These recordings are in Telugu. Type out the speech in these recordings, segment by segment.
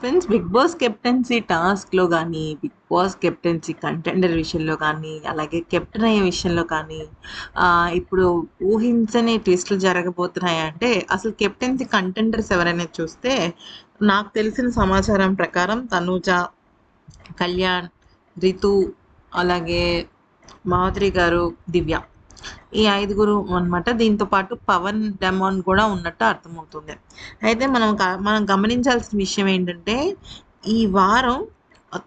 ఫ్రెండ్స్ బిగ్ బాస్ కెప్టెన్సీ టాస్క్లో కానీ బిగ్ బాస్ కెప్టెన్సీ కంటెండర్ విషయంలో కానీ అలాగే కెప్టెన్ అయ్యే విషయంలో కానీ ఇప్పుడు ఊహించని ట్విస్టులు జరగబోతున్నాయి అంటే అసలు కెప్టెన్సీ కంటెండర్స్ ఎవరైనా చూస్తే నాకు తెలిసిన సమాచారం ప్రకారం తనూజ కళ్యాణ్ రితు అలాగే మాధురి గారు దివ్య. ఈ ఐదుగురు అన్నమాట. దీంతో పాటు పవన్ డెమాన్ కూడా ఉన్నట్టు అర్థమవుతుంది. అయితే మనం మనం గమనించాల్సిన విషయం ఏంటంటే ఈ వారం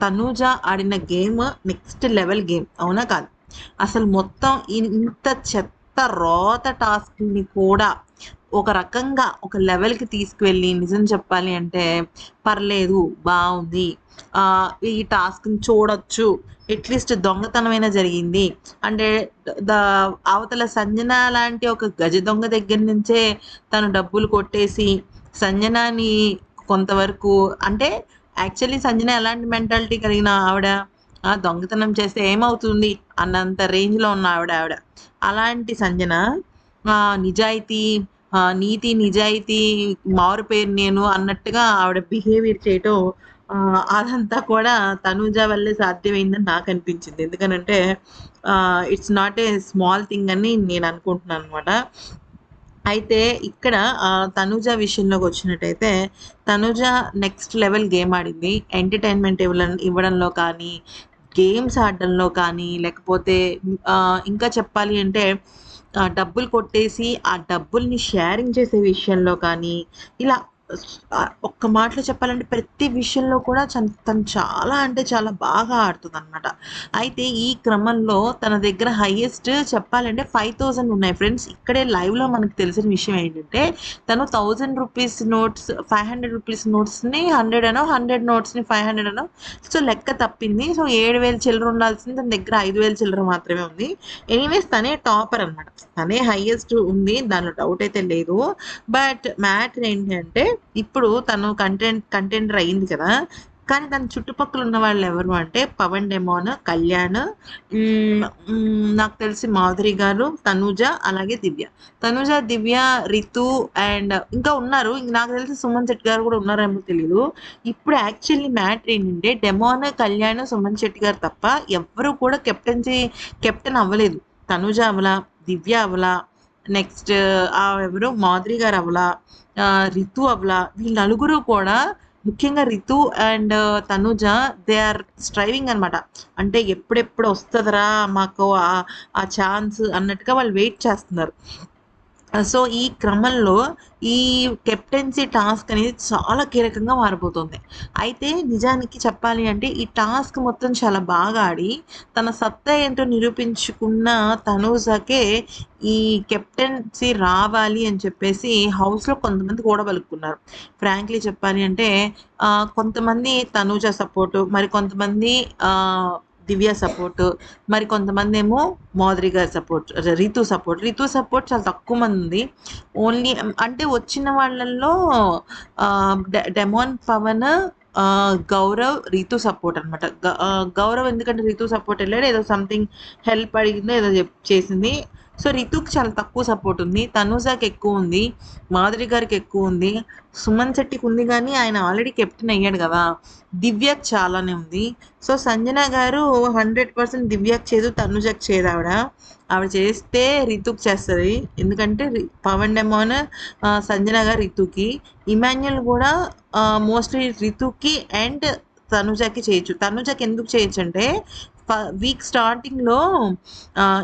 తనూజ ఆడిన గేమ్ నెక్స్ట్ లెవెల్ గేమ్ అవునా కాదు? అసలు మొత్తం ఇంత చెత్త రోత టాస్క్ని కూడా ఒక రకంగా ఒక లెవెల్కి తీసుకువెళ్ళి నిజం చెప్పాలి అంటే పర్లేదు బాగుంది ఈ టాస్క్ని చూడొచ్చు. అట్లీస్ట్ దొంగతనమైన జరిగింది. అంటే ద అవతల సంజన లాంటి ఒక గజ దొంగ దగ్గర నుంచే తను డబ్బులు కొట్టేసి సంజనాని కొంతవరకు అంటే యాక్చువల్లీ సంజన ఎలాంటి మెంటాలిటీ కలిగిన ఆవిడ? ఆ దొంగతనం చేస్తే ఏమవుతుంది? అన్నంత రేంజ్లో ఉన్న ఆవిడ ఆవిడ. అలాంటి సంజన ఆ, నిజాయితీ నీతి నిజాయితీ మారు పేరు నేను అన్నట్టుగా ఆవిడ బిహేవియర్ చేయటం అదంతా కూడా తనూజ వల్లే సాధ్యమైందని నాకు అనిపించింది. ఎందుకనంటే it's not a small thing అని నేను అనుకుంటున్నాను అనమాట అయితే ఇక్కడ తనుజ తనూజ విషయంలోకి వచ్చినట్టయితే తనూజ నెక్స్ట్ లెవెల్ గేమ్ ఆడింది. ఎంటర్టైన్మెంట్ ఇవ్వడం ఇవ్వడంలో కానీ గేమ్స్ ఆడడంలో కానీ లేకపోతే ఇంకా చెప్పాలి అంటే డబ్బులు కొట్టేసి ఆ డబ్బుల్ని షేరింగ్ చేసే విషయంలో కానీ ఇలా ఒక్క మాటలో చెప్పాలంటే ప్రతి విషయంలో కూడా చన్- తను చాలా అంటే చాలా బాగా ఆడుతుంది అనమాట అయితే ఈ క్రమంలో తన దగ్గర హైయెస్ట్ చెప్పాలంటే ఫైవ్ థౌజండ్ ఉన్నాయి. ఫ్రెండ్స్ ఇక్కడే లైవ్లో మనకు తెలిసిన విషయం ఏంటంటే తను thousand rupees notes five hundred rupees నోట్స్ని hundred అనో హండ్రెడ్ నోట్స్ని ఫైవ్ హండ్రెడ్ అనో సో లెక్క తప్పింది. సో ఏడు వేలు చిల్లర ఉండాల్సింది తన దగ్గర ఐదు వేలు చిల్లర మాత్రమే ఉంది. ఎనీవేస్ తనే టాపర్ అనమాట తనే హైయెస్ట్ ఉంది దానిలో డౌట్ అయితే లేదు. బట్ మ్యాటర్ ఏంటంటే ఇప్పుడు తను కంటెంట్ కంటెండర్ అయింది కదా. కానీ తన చుట్టుపక్కల ఉన్న వాళ్ళు ఎవరు అంటే పవన్ డెమోన్ కళ్యాణ్ నాకు తెలిసి మాధురి గారు తనూజ అలాగే దివ్య. తనూజ దివ్య రితు అండ్ ఇంకా ఉన్నారు. ఇంక నాకు తెలిసి సుమన్ శెట్టి గారు కూడా ఉన్నారేమో తెలియదు ఇప్పుడు యాక్చువల్లీ మ్యాటర్ ఏంటంటే డెమోన్ కళ్యాణ్ సుమన్ శెట్టి గారు తప్ప ఎవ్వరు కూడా కెప్టెన్సీ కెప్టెన్ అవ్వలేదు. తనూజ అవలా దివ్య అవలా నెక్స్ట్ ఆ ఎవరు మాధురి గారు అవలా ఆ, రితు అవలా వీళ్ళ నలుగురు కూడా ముఖ్యంగా Ritu and Tanuja they are striving అనమాట అంటే ఎప్పుడెప్పుడు వస్తుందిరా మాకు ఆ- ఆ ఛాన్స్ అన్నట్టుగా వాళ్ళు వెయిట్ చేస్తున్నారు. సో ఈ క్రమంలో ఈ కెప్టెన్సీ టాస్క్ అనేది చాలా కీలకంగా మారిపోతుంది. అయితే నిజానికి చెప్పాలి అంటే ఈ టాస్క్ మొత్తం చాలా బాగా ఆడి తన సత్తా ఏంటో నిరూపించుకున్న తనూజాకే ఈ కెప్టెన్సీ రావాలి అని చెప్పేసి హౌస్లో కొంతమంది కూడా పలుకున్నారు ఫ్రాంక్లీ చెప్పాలి అంటే కొంతమంది తనూజ సపోర్టు మరి కొంతమంది దివ్య సపోర్ట్ మరి కొంతమంది ఏమో మాధురి గారి support Ritu support Ritu support చాలా తక్కువ మంది ఉంది. ఓన్లీ అంటే వచ్చిన వాళ్ళల్లో డెమోన్ పవన్ గౌరవ్ రితు సపోర్ట్ అనమాట గౌరవ్ ఎందుకంటే రితు సపోర్ట్ వెళ్ళాడు ఏదో సంథింగ్ హెల్ప్ అడిగిందో ఏదో చెప్- చేసింది. సో రితుక్ చాలా తక్కువ సపోర్ట్ ఉంది. తనుజాకి ఎక్కువ ఉంది. మాధురి గారికి ఎక్కువ ఉంది. సుమన్ శెట్టికి ఉంది కానీ ఆయన ఆల్రెడీ కెప్టెన్ అయ్యాడు కదా. దివ్యకి చాలానే ఉంది. సో సంజన గారు హండ్రెడ్ పర్సెంట్ దివ్యకి చేదు తనుజకి చేదు ఆవిడ. ఆవిడ చేస్తే రితుక్ చేస్తుంది. ఎందుకంటే రి- పవన్ డెమోన్ సంజన గారు రితుకి. ఇమాన్యుల్ కూడా మోస్ట్లీ రితుకి అండ్ తనుజకి చేయొచ్చు. తనుజకి ఎందుకు చేయొచ్చు అంటే వీక్ స్టార్టింగ్లో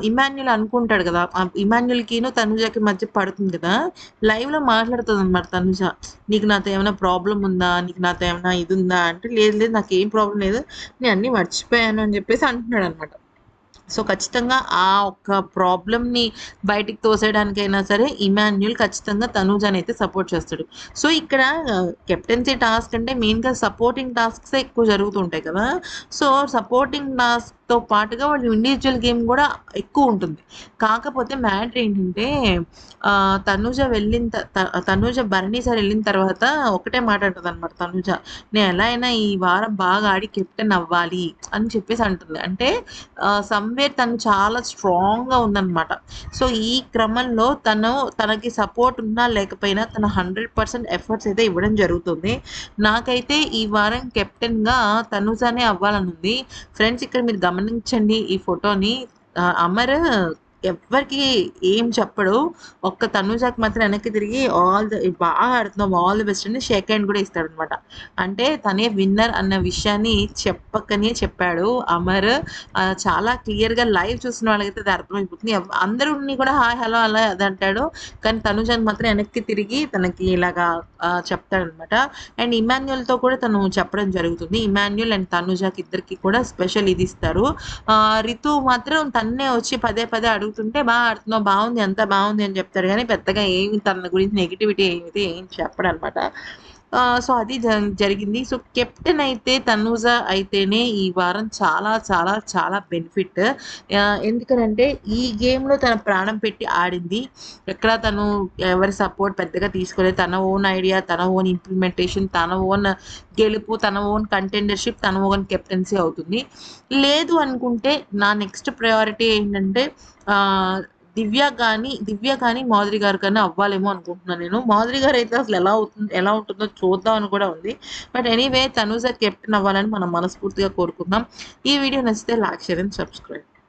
ఇమాన్యుల్ అనుకుంటాడు కదా ఇమాన్యుల్కిను తనుజకి మధ్య పడుతుంది కదా లైవ్లో మాట్లాడుతుంది అనమాట తనుజ. నీకు నాతో ఏమైనా ప్రాబ్లం ఉందా? నీకు నాతో ఏమైనా ఇది ఉందా? అంటే లేదు లేదు నాకు ఏం ప్రాబ్లం లేదు నేను అన్నీ మర్చిపోయాను అని చెప్పేసి అంటున్నాడు అనమాట సో ఖచ్చితంగా ఆ ఒక్క ప్రాబ్లమ్ని బయటికి తోసేయడానికైనా సరే ఇమాన్యుల్ ఖచ్చితంగా తనూజాని అయితే సపోర్ట్ చేస్తాడు. సో ఇక్కడ కెప్టెన్సీ టాస్క్ అంటే మెయిన్గా సపోర్టింగ్ టాస్క్సే ఎక్కువ జరుగుతుంటాయి కదా. సో సపోర్టింగ్ టాస్క్ తో పాటుగా వాళ్ళు ఇండివిజువల్ గేమ్ కూడా ఎక్కువ ఉంటుంది. కాకపోతే మ్యాటర్ ఏంటంటే ఆ, తనూజ వెళ్ళిన త- తనూజ భరణి సార్ వెళ్ళిన తర్వాత ఒకటే మాట్లాడుతుంది అనమాట తనూజ నేను ఎలా అయినా ఈ వారం బాగా ఆడి కెప్టెన్ అవ్వాలి అని చెప్పేసి అంటుంది. అంటే సమ్వేర్ తను చాలా స్ట్రాంగ్గా ఉందన్నమాట. సో ఈ క్రమంలో తను తనకి సపోర్ట్ ఉన్నా లేకపోయినా తన హండ్రెడ్ పర్సెంట్ ఎఫర్ట్స్ అయితే ఇవ్వడం జరుగుతుంది. నాకైతే ఈ వారం కెప్టెన్గా తనుజానే అవ్వాలని ఉంది ఫ్రెండ్స్ ఇక్కడ మీరు గమనించండి ఈ ఫోటోని. అమర్ ఎవరికి ఏం చెప్పడు. ఒక్క తనుజాకి మాత్రం వెనక్కి తిరిగి ఆల్ ద బాగా ఆడుతున్నాం ఆల్ ది బెస్ట్ అని షేక్ హ్యాండ్ కూడా ఇస్తాడు అనమాట అంటే తనే విన్నర్ అన్న విషయాన్ని చెప్పకనే చెప్పాడు. అమర్ చాలా క్లియర్గా లైవ్ చూసిన వాళ్ళకైతే అది అర్థమైపోతుంది. అందరూ కూడా హాయ్ హలో అలా అది అంటాడు. కానీ తనుజాకి మాత్రం వెనక్కి తిరిగి తనకి ఇలాగా చెప్తాడనమాట అండ్ ఇమాన్యుల్తో కూడా తను చెప్పడం జరుగుతుంది. ఇమాన్యుల్ అండ్ తనుజాకి ఇద్దరికి కూడా స్పెషల్ ఇది ఇస్తారు. ఆ, రితు మాత్రం తన్నే వచ్చి పదే పదే అడుగుతుంటే బాగా ఆడుతున్నావు బాగుంది ఎంత బాగుంది అని చెప్తాడు కానీ పెద్దగా ఏమి తన గురించి నెగిటివిటీ ఏమిటి ఏం చెప్పడు అనమాట సో అది జ- జరిగింది. సో కెప్టెన్ అయితే తనూజ అయితేనే ఈ వారం చాలా చాలా చాలా బెనిఫిట్. ఎందుకనంటే ఈ గేమ్లో తన ప్రాణం పెట్టి ఆడింది. ఎక్కడ తను ఎవరి సపోర్ట్ పెద్దగా తీసుకోలేదు. తన ఓన్ ఐడియా తన ఓన్ ఇంప్లిమెంటేషన్ తన ఓన్ గెలుపు తన ఓన్ కంటెండర్షిప్ తన ఓన్ కెప్టెన్సీ అవుతుంది. లేదు అనుకుంటే నా నెక్స్ట్ ప్రయారిటీ ఏంటంటే దివ్య కానీ దివ్య కానీ మాధురి గారు కానీ అవ్వాలేమో అనుకుంటున్నాను నేను. మాధురి గారు అయితే అసలు ఎలా అవుతుంది ఎలా ఉంటుందో చూద్దాం అని కూడా ఉంది. బట్ ఎనీవే తనుజ కెప్టెన్ అవ్వాలని మనం మనస్ఫూర్తిగా కోరుకుందాం. ఈ వీడియో నచ్చితే లైక్ షేర్ అండ్ సబ్స్క్రైబ్.